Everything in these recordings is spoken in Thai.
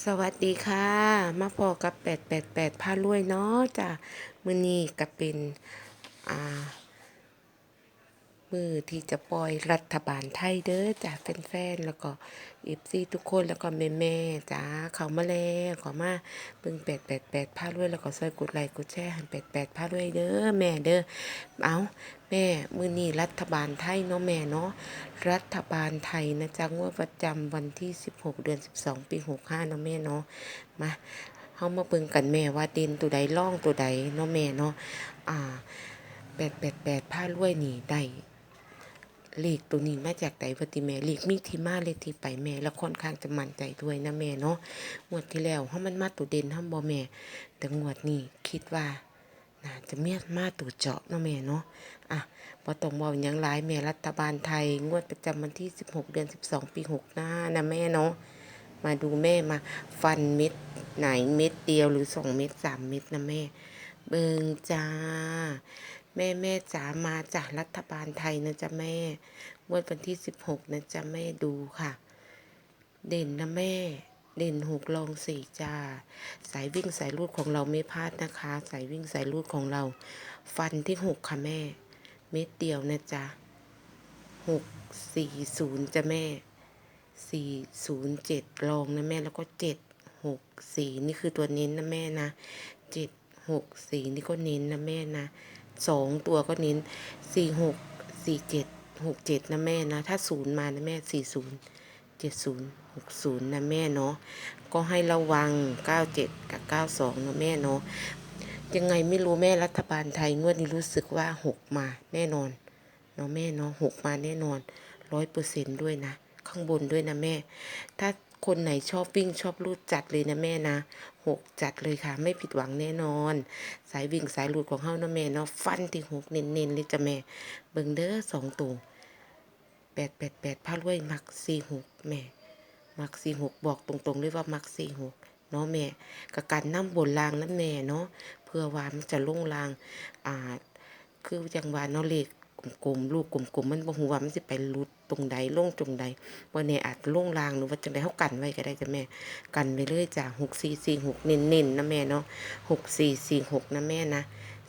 สวัสดีค่ะ มาพอกับ 888พาลวยเนาะจ้ะ มือนี้ก็เป็น อ่า มือที่จะปล่อยรัฐบาลไทยเด้อจ้ะแฟนๆแล้วก็เอฟซีทุกคนแล้วก็แม่ๆจ้าเขามาแล้วขอมาเบิ่ง888พารวยแล้วก็ช่วยกดไลค์กดแชร์ให้88พารวยเด้อแม่เด้อเอาแม่มือนี้รัฐบาลไทยเนาะแม่เนาะรัฐบาลไทยนะจ๊ะงวดประจำวันที่ 16 เดือน 12 ปี 65เนาะแม่เนาะมาเฮามาเบิ่งกันแม่ว่าเด่นตัวใดร่องตัวใดเนาะแม่เนาะอ่า888พารวยนี่ได้ เลขตัวนี้มาจากใดวะติแม่เลขมีที่มาเลขที่ไปแม่แล้วค่อนข้างจะมั่นใจด้วยนะแม่เนาะงวดที่แล้วเฮามันมาตัวเด่นเฮาบ่แม่ แต่งวดนี้คิดว่าน่าจะเมียมาตัวเจาะเนาะแม่เนาะอะบ่ต้องเว้าหยังหลายแม่รัฐบาลไทย งวดประจำวันที่ 16 เดือน 12 ปี65นะแม่เนาะมาดูแม่มาฟันเม็ดไหนเม็ดเดียวหรือ2เม็ด3เม็ดนะแม่ เบิงจ้า แม่แม่จ๋ามาจากรัฐบาลไทยนะจ๊ะแม่งวดวันที่16นะจ๊ะแม่ดูค่ะ เด่นนะแม่ เด่นหกลองสี่จ้า สายวิ่งสายรูดของเราไม่พลาดนะคะ สายวิ่งสายรูดของเรา ฟันที่หกค่ะแม่ เม็ดเดียวนะจ๊ะหกสี่ศูนย์จ้ะแม่สี่ศูนย์เจ็ดลองนะแม่แล้วก็เจ็ดหกสี่นี่คือตัวเน้นนะแม่นะเจ็ดหกสี่นี่ก็เน้นนะแม่นะ สองตัวก็เน้นสี่หกสี่เจ็ดหกเจ็ดนะแม่นะ ถ้าศูนย์มานะแม่สี่ศูนย์เจ็ดศูนย์หกศูนย์นะแม่เนาะ ก็ให้ระวังเก้าเจ็ดกับเก้าสองนะแม่เนาะ ยังไงไม่รู้แม่รัฐบาลไทยงวดนี้รู้สึกว่าหกมาแน่นอนเนาะแม่เนาะหกมาแน่นอนร้อยเปอร์เซ็นด้วยนะ ข้างบนด้วยนะแม่ ถ้า คนไหนชอบวิ่งชอบรูดจัดเลยนะแม่นะหกจัดเลยค่ะ ไม่ผิดหวังแน่นอน สายวิ่งสายรูดของเฮานะแม่เนาะฟันที่หกเน้นๆเลยจ้ะแม่ เบิ่งเด้อสองตัวแปดแปดแปดพารวยมักสี่หกแม่ มักสี่หกบอกตรงๆเลยว่ามักสี่หกเนาะแม่กับการนั่บนรางนั่นแม่เนาะเพื่อว่ามันจะลุ่งรางอ่าคือจังหวะเนาะเลข กลมๆลูกกลมๆมันบ่ฮู้ว่ามันสิไปหลุดตรงใดลงตรงใดบ่แน่อาจลงรางหรือว่าจังไดเฮากันไว้ก็ได้จ้ะแม่ กันไว้เลยจ้ะ6446เน้นๆนะแม่เนาะ6446นะแม่นะ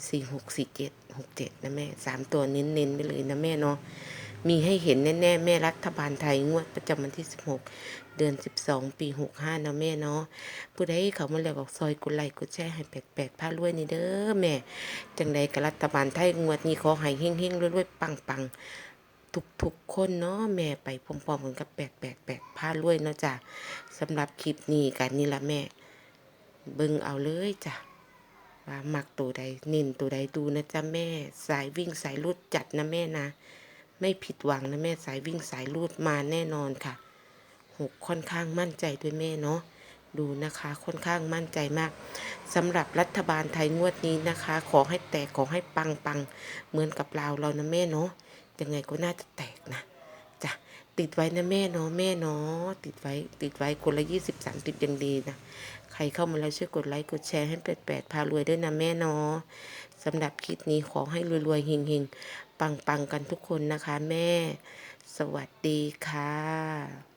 4647 67นะแม่สามตัวเน้นๆไปเลยนะแม่เนาะ มีให้เห็นแน่ๆ แม่รัฐบาลไทย งวดประจำวันที่ 16 เดือน 12 ปี 65นะแม่เนาะผู้ใดเขามาแล้วบอกซอยกดไลกดแชร์ให้88พารวยนี่เด้อแม่ จังใดกับรัฐบาลไทย งวดนี้ขอให้เฮงๆรวยๆ ปังๆทุกๆคนเนาะแม่ไปพร้อมๆกันกับ888พารวยเนาะจ้ะสำหรับคลิปนี้กันนี่ละแม่ เบิ่งเอาเลยจ้ะว่ามักตัวใดน้นตัวใดดูนะจ๊ะแม่ สายวิ่งสายรูดจัดนะแม่นะ ไม่ผิดหวังนะแม่สายวิ่งสายรูดมาแน่นอนค่ะหกค่อนข้างมั่นใจด้วยแม่เนาะดูนะคะค่อนข้างมั่นใจมากสำหรับรัฐบาลไทยงวดนี้นะคะ ขอให้แตกขอให้ปังปังเหมือนกับเราเรานะแม่เนาะยังไงก็น่าจะแตกนะจ้ะติดไว้นะแม่เนาะแม่เนาะติดไว้ติดไว้คนละยี่สิบสามสิบยังดีนะ ใครเข้ามาแล้วช่วยกดไลค์กดแชร์ให้แปดแปดพารวยด้วยนะแม่เนาะสำหรับคลิปนี้ขอให้รวยๆเฮงๆ ปังๆ กันทุกคนนะคะแม่ สวัสดีค่ะ